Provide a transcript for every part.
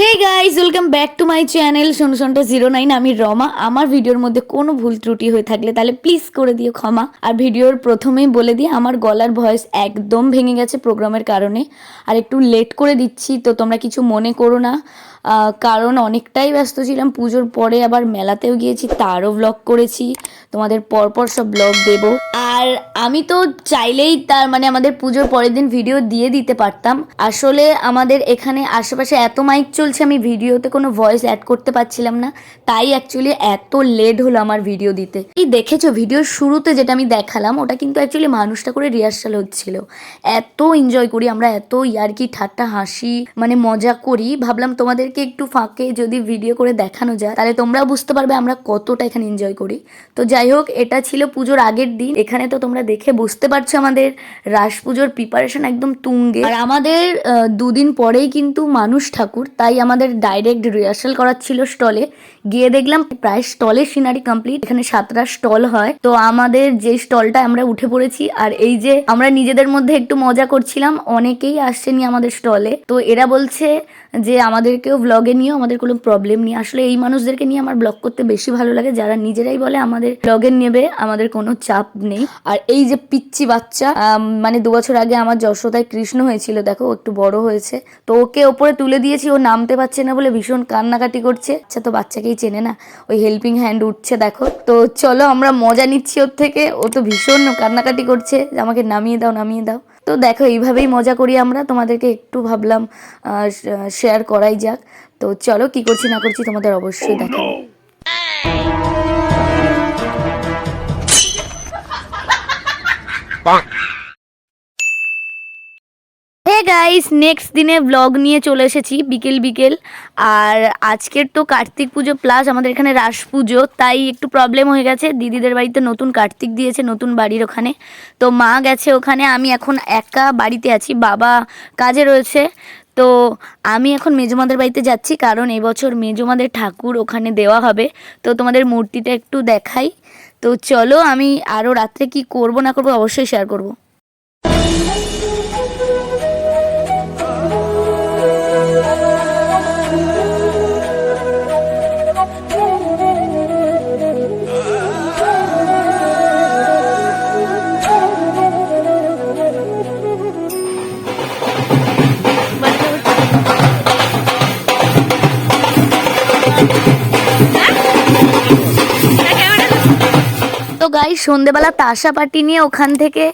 Hey guys welcome back to my channel শোনো শোনটা zero nine আমি রমা। আমার ভিডিওর মধ্যে কোনো ভুল ত্রুটি হয়ে থাকলে তাহলে প্লিজ করে দিও ক্ষমা। আর ভিডিওর প্রথমেই বলে দিই, আমার গলার ভয়েস একদম ভেঙে গেছে প্রোগ্রামের কারণে। আর একটু লেট করে দিচ্ছি, তো তোমরা কিছু মনে করো না। কারণ অনেকটাই ব্যস্ত ছিলাম। পুজোর পরে আবার মেলাতেও গিয়েছি, তারও ব্লগ করেছি। তোমাদের পরপর সব ব্লগ দেব। আর আমি তো চাইলেই তার মানে আমাদের পুজোর পরের দিন ভিডিও দিয়ে দিতে পারতাম। আসলে আমাদের এখানে আশেপাশে এত মাইক চলছে আমি ভিডিওতে কোনো ভয়েস অ্যাড করতে পারছিলাম না, তাই অ্যাকচুয়ালি এত লেট হলো আমার ভিডিও দিতে। এই দেখেছ ভিডিওর শুরুতে যেটা আমি দেখালাম, ওটা কিন্তু অ্যাকচুয়ালি মানুষটা করে রিহার্সাল হচ্ছিল। এত এনজয় করি আমরা, এত ইয়ার্কি, ঠাট্টা, হাসি মানে মজা করি। ভাবলাম তোমাদেরকে একটু ফাঁকে যদি ভিডিও করে দেখানো যায়, তাহলে তোমরাও বুঝতে পারবে আমরা কতটা এখানে এনজয় করি। তো যাই হোক, এটা ছিল পুজোর আগের দিন। এখানে তো তোমরা দেখে বুঝতে পারছ আমাদের রাস পুজোর প্রিপারেশন একদম তুঙ্গে। আর আমাদের দুদিন পরেই কিন্তু মানুষ ঠাকুর, তাই আমাদের ডাইরেক্ট রিহার্সাল করার ছিল স্টলে গিয়ে দেখলাম প্রায় স্টলের সিনারি কমপ্লিট এখানে সাতটা স্টল হয়। তো আমাদের যে স্টলটা আমরা উঠে পড়েছি, আর এই যে আমরা নিজেদের মধ্যে একটু মজা করছিলাম, অনেকেই আসছেনি আমাদের স্টলে তো এরা বলছে যে, আমাদেরকেও ব্লগে নিয়েও আমাদের কোনো প্রবলেম নেই। আসলে এই মানুষদেরকে নিয়ে আমার ব্লগ করতে বেশি ভালো লাগে, যারা নিজেরাই বলে আমাদের ব্লগে নেবে, আমাদের কোনো চাপ নেই। আর এই যে পিচ্ছি বাচ্চা মানে দু বছর আগে আমার যশোদায় কৃষ্ণ হয়েছিল, দেখো, একটু বড় হয়েছে। তো ওকে ওপরে তুলে দিয়েছি ও নামতে পারছে না বলে ভীষণ কান্নাকাটি করছে। আচ্ছা তো বাচ্চাকেই চেনে না। ওই হেল্পিং হ্যান্ড উঠছে দেখো। তো চলো আমরা মজা নিচ্ছি ওর থেকে। ও তো ভীষণ কান্নাকাটি করছে। যে আমাকে নামিয়ে দাও নামিয়ে দাও। তো দেখো এইভাবেই মজা করি আমরা। তোমাদেরকে একটু ভাবলাম শেয়ার করাই যাক। তো চলো কি করছি না করছি তোমাদের অবশ্যই দেখাবো হে গাইস নেক্সট দিনে ব্লগ নিয়ে চলে এসেছি, বিকেল বিকেল। আর আজকের তো কার্তিক পুজো প্লাস আমাদের এখানে রাস পুজো, তাই একটু প্রবলেম হয়ে গেছে। দিদিদের বাড়িতে নতুন কার্তিক দিয়েছে, নতুন বাড়ির ওখানে। তো মা গেছে ওখানে, আমি এখন একা বাড়িতে আছি, বাবা কাজে রয়েছে। তো আমি এখন মেজমাদের বাড়িতে যাচ্ছি, কারণ এবছর মেজমাদের ঠাকুর ওখানে দেওয়া হবে। তো তোমাদের মূর্তিটা একটু দেখাই। তো চলো আমি আরও রাত্রে কি করব না করব অবশ্যই শেয়ার করব। গাই সন্ধেবেলা তাসা পার্টি নিয়ে ওখান থেকে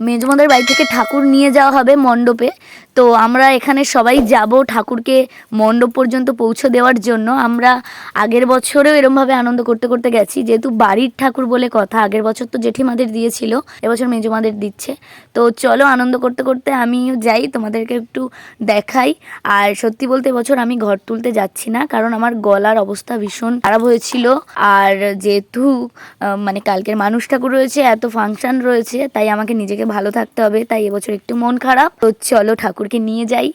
মেজমদের বাড়ি থেকে ঠাকুর নিয়ে যাওয়া হবে মণ্ডপে। তো আমরা এখানে সবাই যাব ঠাকুরকে মণ্ডপ পর্যন্ত পৌঁছে দেওয়ার জন্য। আমরা আগের বছরেও এরমভাবে আনন্দ করতে করতে গেছি, যেহেতু বাড়ির ঠাকুর বলে কথা, আগের বছর তো জেঠিমাদের দিয়েছিল, এবছর মেজমাদের দিচ্ছে। তো চলো আনন্দ করতে করতে আমিও যাই, তোমাদেরকে একটু দেখাই। আর সত্যি বলতে এবছর আমি ঘর তুলতে যাচ্ছি না, কারণ আমার গলার অবস্থা ভীষণ খারাপ হয়েছিল। আর যেহেতু মানে কালকের মানুষ ঠাকুর রয়েছে, এত ফাংশন রয়েছে, তাই আমাকে নিজেকে ভালো থাকতে হবে, তাই এবছর একটু মন খারাপ। তো চলো ঠাকুরকে নিয়ে যাই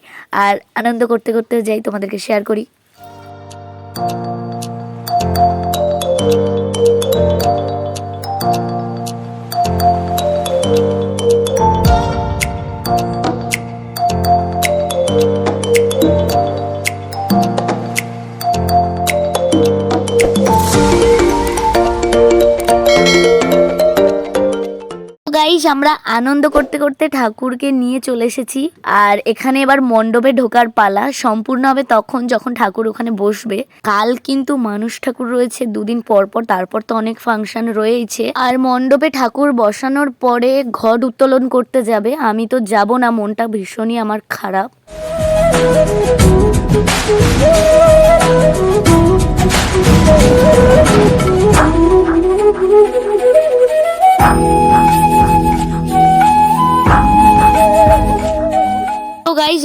আর আনন্দ করতে করতে যাই তোমাদেরকে শেয়ার করি। গাইস আমরা আনন্দ করতে করতে ঠাকুরকে নিয়ে চলে এসেছি। আর এখানে এবার মণ্ডপে ঢোকার পালা। সম্পূর্ণ হবে তখন যখন ঠাকুর ওখানে বসবে। কাল কিন্তু মানুষ ঠাকুর রয়েছে, দুদিন পর পর, তারপর তো অনেক ফাংশন রয়েছে আর মণ্ডপে ঠাকুর বসানোর পরে ঘট উত্তোলন করতে যাবে। আমি তো যাব না, মনটা ভীষণই আমার খারাপ।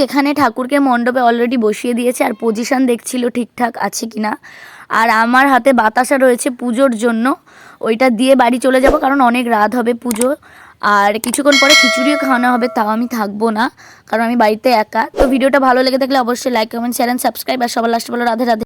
এখানে ঠাকুরকে মণ্ডপে অলরেডি বসিয়ে দিয়েছে আর পজিশন দেখছিল ঠিকঠাক আছে কি না আর আমার হাতে বাতাসা রয়েছে পুজোর জন্য। ওইটা দিয়ে বাড়ি চলে যাব কারণ অনেক রাত হবে পুজো। আর কিছুক্ষণ পরে খিচুড়িও খাওয়ানো হবে, তাও আমি থাকব না, কারণ আমি বাড়িতে একা। তো ভিডিওটা ভালো লেগে থাকলে অবশ্যই like comment share and subscribe আর সবার লাস্ট বলো, রাধে রাধে।